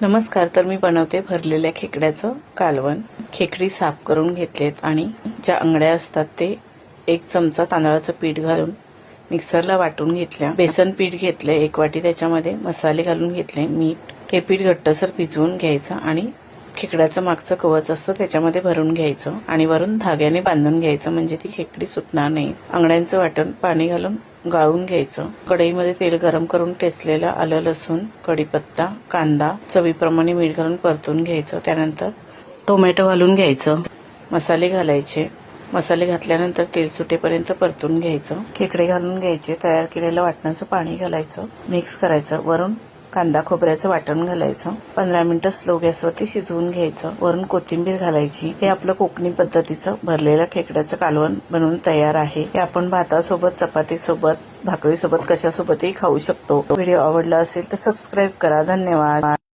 नमस्कार तर मी बनवते भरलेल्या खेकड्याचं कालवण. खेकडी साफ करून घेतलेत आणि ज्या अंगड्या असतात ते एक चमचा तांदळाचं पीठ घालून मिक्सरला वाटून घेतल्या. बेसन पीठ घेतले एक वाटी त्याच्यामध्ये मसाले घालून घेतले मीठ. हे पीठ घट्टसर भिजवून घ्यायचं आणि खेकड्याचं मागचं कवच असतं त्याच्यामध्ये भरून घ्यायचं आणि वरून धाग्याने बांधून घ्यायचं म्हणजे ती खेकडी सुटणार नाही. अंगड्यांचं वाटण पाणी घालून गाळून घ्यायचं. कढईमध्ये तेल गरम करून टेचलेलं आलं लसूण कढीपत्ता कांदा चवीप्रमाणे मीठ घालून परतून घ्यायचं. त्यानंतर टोमॅटो घालून घ्यायचं. मसाले घालायचे. मसाले घातल्यानंतर तेल सुटेपर्यंत परतून घ्यायचं. खेकडे घालून घ्यायचे. तयार केलेलं वाटणाचं पाणी घालायचं. मिक्स करायचं. वरून कांदा खोबऱ्याचं वाटण घालायचं. पंधरा मिनिटं स्लो गॅसवरती शिजवून घ्यायचं. वरून कोथिंबीर घालायची. हे आपलं कोकणी पद्धतीचं भरलेलं खेकड्याचं कालवण बनवून तयार आहे. हे आपण भातासोबत चपातीसोबत भाकरीसोबत कशासोबतही खाऊ शकतो. व्हिडिओ आवडला असेल तर सबस्क्राईब करा. धन्यवाद.